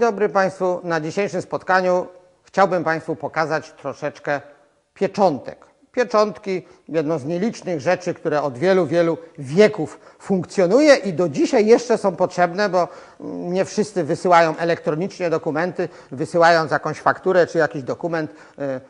dobry Państwu. Na dzisiejszym spotkaniu chciałbym Państwu pokazać troszeczkę pieczątek. Pieczątki, jedno z nielicznych rzeczy, które od wielu, wielu wieków funkcjonuje i do dzisiaj jeszcze są potrzebne, bo mm, nie wszyscy wysyłają elektronicznie dokumenty. Wysyłając jakąś fakturę czy jakiś dokument, y,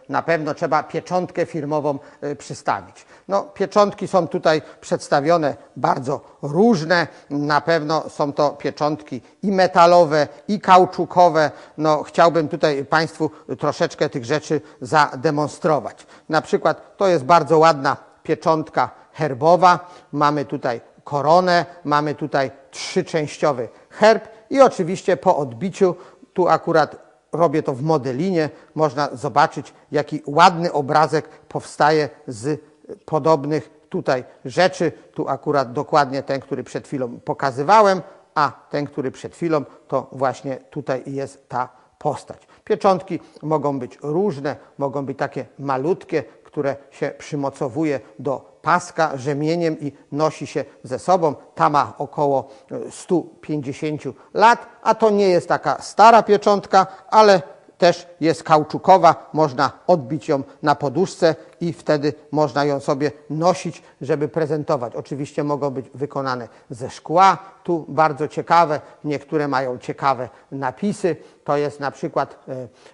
na pewno trzeba pieczątkę firmową y, przystawić. No, pieczątki są tutaj przedstawione bardzo różne. Na pewno są to pieczątki i metalowe, i kauczukowe. No, chciałbym tutaj Państwu troszeczkę tych rzeczy zademonstrować. Na przykład to jest bardzo ładna pieczątka herbowa. Mamy tutaj koronę, mamy tutaj trzyczęściowy herb i oczywiście po odbiciu, tu akurat robię to w modelinie, można zobaczyć jaki ładny obrazek powstaje z podobnych tutaj rzeczy. Tu akurat dokładnie ten, który przed chwilą pokazywałem, a ten, który przed chwilą, to właśnie tutaj jest ta postać. Pieczątki mogą być różne, mogą być takie malutkie, które się przymocowuje do paska rzemieniem i nosi się ze sobą. Ta ma około e, 150 lat, a to nie jest taka stara pieczątka, ale też jest kauczukowa, można odbić ją na poduszce i wtedy można ją sobie nosić, żeby prezentować. Oczywiście mogą być wykonane ze szkła, tu bardzo ciekawe, niektóre mają ciekawe napisy. To jest na przykład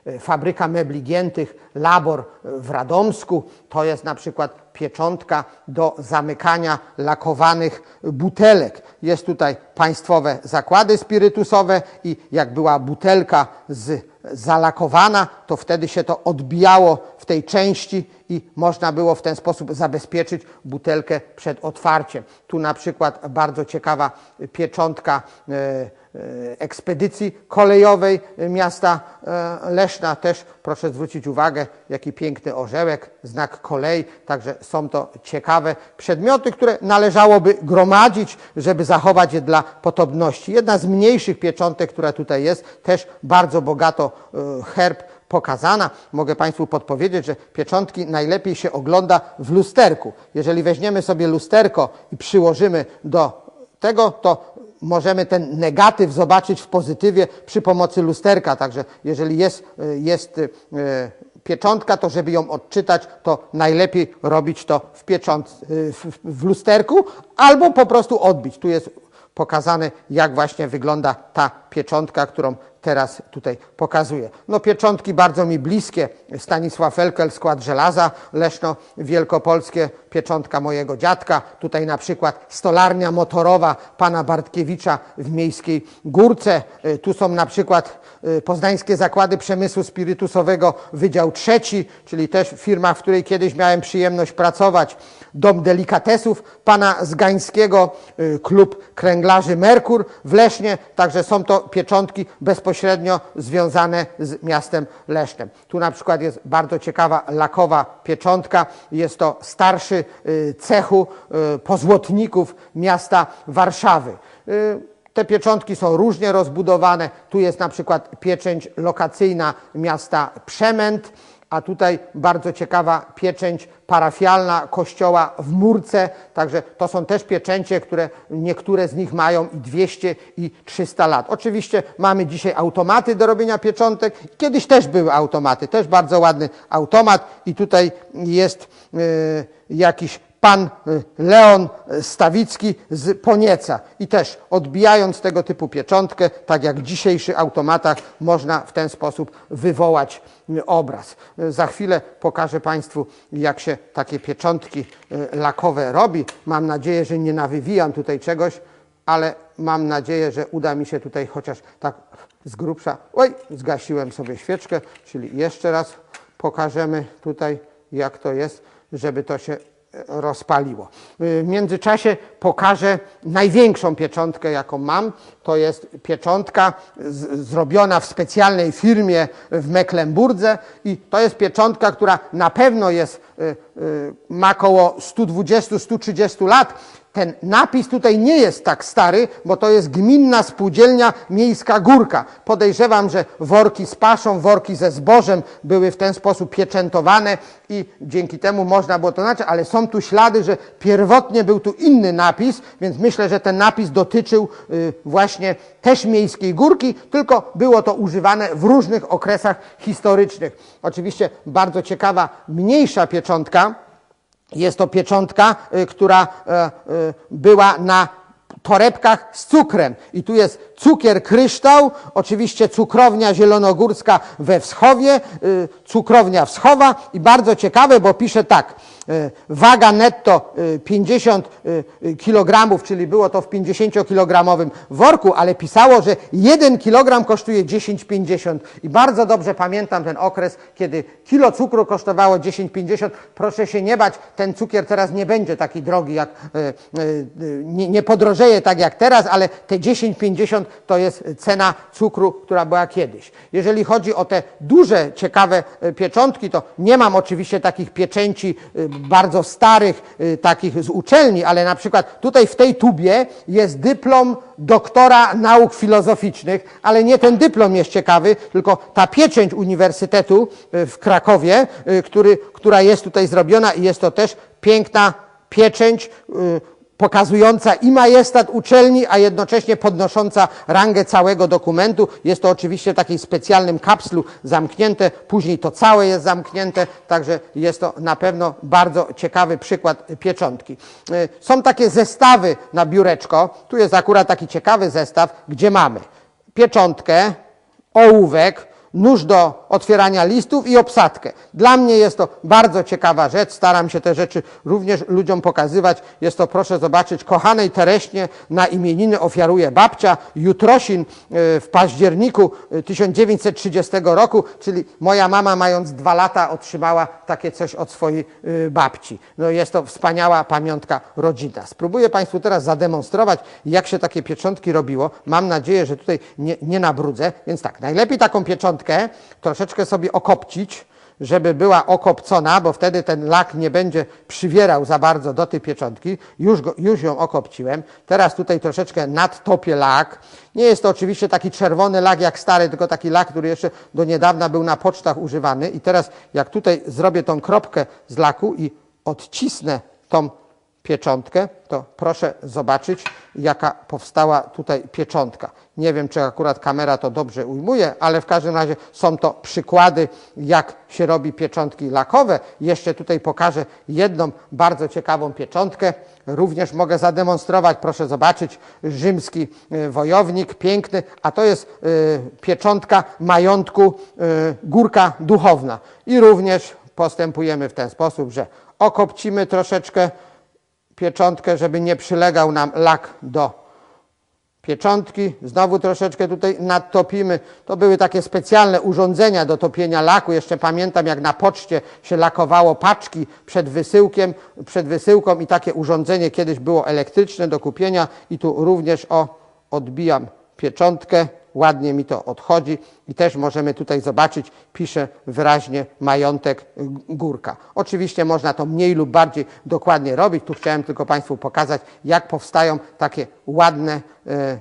e, e, fabryka mebli giętych, labor w Radomsku. To jest na przykład pieczątka do zamykania lakowanych butelek. Jest tutaj państwowe zakłady spirytusowe i jak była butelka z zalakowana, to wtedy się to odbijało w tej części i można było w ten sposób zabezpieczyć butelkę przed otwarciem. Tu na przykład bardzo ciekawa pieczątka e, e, ekspedycji kolejowej miasta e, Leszna. Też proszę zwrócić uwagę, jaki piękny orzełek, znak kolei. Także są to ciekawe przedmioty, które należałoby gromadzić, żeby zachować je dla potomności. Jedna z mniejszych pieczątek, która tutaj jest, też bardzo bogato herb pokazana. Mogę Państwu podpowiedzieć, że pieczątki najlepiej się ogląda w lusterku. Jeżeli weźmiemy sobie lusterko i przyłożymy do tego, to możemy ten negatyw zobaczyć w pozytywie przy pomocy lusterka. Także jeżeli jest, jest e, pieczątka, to żeby ją odczytać, to najlepiej robić to w, piecząt, w, w lusterku albo po prostu odbić. Tu jest pokazane, jak właśnie wygląda ta pieczątka, którą teraz tutaj pokazuję. No pieczątki bardzo mi bliskie. Stanisław Elkel, skład żelaza, Leszno Wielkopolskie, pieczątka mojego dziadka. Tutaj na przykład stolarnia motorowa pana Bartkiewicza w Miejskiej Górce. Y, Tu są na przykład y, poznańskie zakłady przemysłu spirytusowego, Wydział Trzeci, czyli też firma, w której kiedyś miałem przyjemność pracować. Dom Delikatesów pana Zgańskiego, y, klub kręglarzy Merkur w Lesznie. Także są to pieczątki bezpośrednio związane z miastem Lesznem. Tu na przykład jest bardzo ciekawa lakowa pieczątka. Jest to starszy y, cechu y, pozłotników miasta Warszawy. Y, Te pieczątki są różnie rozbudowane. Tu jest na przykład pieczęć lokacyjna miasta Przemęt, a tutaj bardzo ciekawa pieczęć parafialna kościoła w Murce. Także to są też pieczęcie, które niektóre z nich mają i 200 i 300 lat. Oczywiście mamy dzisiaj automaty do robienia pieczątek. Kiedyś też były automaty, też bardzo ładny automat i tutaj jest yy, jakiś pan y, Leon Stawicki z Ponieca. I też odbijając tego typu pieczątkę, tak jak w dzisiejszych automatach, można w ten sposób wywołać y, obraz. Y, Za chwilę pokażę Państwu, jak się takie pieczątki lakowe robi. Mam nadzieję, że nie nawywijam tutaj czegoś, ale mam nadzieję, że uda mi się tutaj chociaż tak z grubsza. Oj, zgasiłem sobie świeczkę, czyli jeszcze raz pokażemy tutaj, jak to jest, żeby to się rozpaliło. W międzyczasie pokażę największą pieczątkę, jaką mam. To jest pieczątka zrobiona w specjalnej firmie w Mecklenburdze i to jest pieczątka, która na pewno jest, y, y, ma około 120-130 lat. Ten napis tutaj nie jest tak stary, bo to jest gminna spółdzielnia miejska Górka. Podejrzewam, że worki z paszą, worki ze zbożem były w ten sposób pieczętowane i dzięki temu można było to znaczyć, ale są tu ślady, że pierwotnie był tu inny napis, więc myślę, że ten napis dotyczył y, właśnie też miejskiej górki, tylko było to używane w różnych okresach historycznych. Oczywiście bardzo ciekawa, mniejsza pieczątka. Jest to pieczątka, y, która e, y, była na torebkach z cukrem. I tu jest cukier kryształ, oczywiście cukrownia zielonogórska we Wschowie, y, cukrownia Wschowa i bardzo ciekawe, bo pisze tak, waga netto y, 50 y, kg, czyli było to w 50-kilogramowym worku, ale pisało, że 1 kg kosztuje 10,50 i bardzo dobrze pamiętam ten okres, kiedy kilo cukru kosztowało 10,50. Proszę się nie bać, ten cukier teraz nie będzie taki drogi, jak nie, podrożeje tak jak teraz, ale te 10,50 to jest cena cukru, która była kiedyś. Jeżeli chodzi o te duże, ciekawe e, pieczątki, to nie mam oczywiście takich pieczęci e, bardzo starych, e, takich z uczelni, ale na przykład tutaj w tej tubie jest dyplom doktora nauk filozoficznych, ale nie ten dyplom jest ciekawy, tylko ta pieczęć Uniwersytetu w Krakowie, który, która jest tutaj zrobiona i jest to też piękna pieczęć pokazująca i majestat uczelni, a jednocześnie podnosząca rangę całego dokumentu. Jest to oczywiście w takiej specjalnym kapslu zamknięte, później to całe jest zamknięte, także jest to na pewno bardzo ciekawy przykład pieczątki. Y, Są takie zestawy na biureczko. Tu jest akurat taki ciekawy zestaw, gdzie mamy pieczątkę, ołówek, nóż do otwierania listów i obsadkę. Dla mnie jest to bardzo ciekawa rzecz. Staram się te rzeczy również ludziom pokazywać. Jest to, proszę zobaczyć, kochanej Tereśnie na imieniny ofiaruje babcia. Jutrosin e, w październiku e, 1930 roku, czyli moja mama mając dwa lata otrzymała takie coś od swojej e, babci. No jest to wspaniała pamiątka rodzinna. Spróbuję Państwu teraz zademonstrować, jak się takie pieczątki robiło. Mam nadzieję, że tutaj nie, nie nabrudzę. Więc tak, najlepiej taką pieczątkę troszeczkę sobie okopcić, żeby była okopcona, bo wtedy ten lak nie będzie przywierał za bardzo do tej pieczątki. Już, go, już ją okopciłem. Teraz tutaj troszeczkę nadtopię lak. Nie jest to oczywiście taki czerwony lak jak stary, tylko taki lak, który jeszcze do niedawna był na pocztach używany. I teraz jak tutaj zrobię tą kropkę z laku i odcisnę tą pieczątkę, to proszę zobaczyć, jaka powstała tutaj pieczątka. Nie wiem, czy akurat kamera to dobrze ujmuje, ale w każdym razie są to przykłady, jak się robi pieczątki lakowe. Jeszcze tutaj pokażę jedną bardzo ciekawą pieczątkę. Również mogę zademonstrować, proszę zobaczyć, rzymski e, wojownik, piękny, a to jest e, pieczątka majątku e, Górka Duchowna. I również postępujemy w ten sposób, że okopcimy troszeczkę pieczątkę, żeby nie przylegał nam lak do pieczątki. Znowu troszeczkę tutaj nadtopimy. To były takie specjalne urządzenia do topienia laku. Jeszcze pamiętam, jak na poczcie się lakowało paczki przed wysyłkiem, przed wysyłką i takie urządzenie kiedyś było elektryczne do kupienia i tu również o odbijam pieczątkę. Ładnie mi to odchodzi i też możemy tutaj zobaczyć, pisze wyraźnie majątek górka. Oczywiście można to mniej lub bardziej dokładnie robić. Tu chciałem tylko Państwu pokazać, jak powstają takie ładne, e,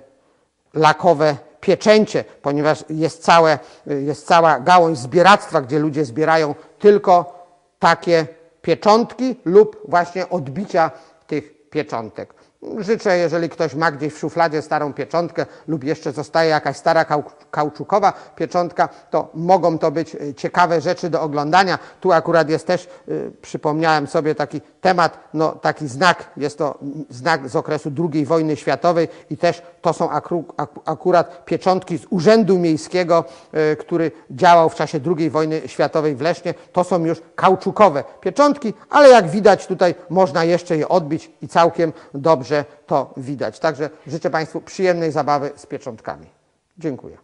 lakowe pieczęcie, ponieważ jest, całe, jest cała gałąź zbieractwa, gdzie ludzie zbierają tylko takie pieczątki lub właśnie odbicia tych pieczątek. Życzę, jeżeli ktoś ma gdzieś w szufladzie starą pieczątkę lub jeszcze zostaje jakaś stara kau- kauczukowa pieczątka, to mogą to być e, ciekawe rzeczy do oglądania. Tu akurat jest też, y, przypomniałem sobie taki temat, no taki znak, jest to znak z okresu II wojny światowej i też to są akurat pieczątki z Urzędu Miejskiego, y, który działał w czasie II wojny światowej w Lesznie. To są już kauczukowe pieczątki, ale jak widać tutaj można jeszcze je odbić i całkiem dobrze to widać. Także życzę Państwu przyjemnej zabawy z pieczątkami. Dziękuję.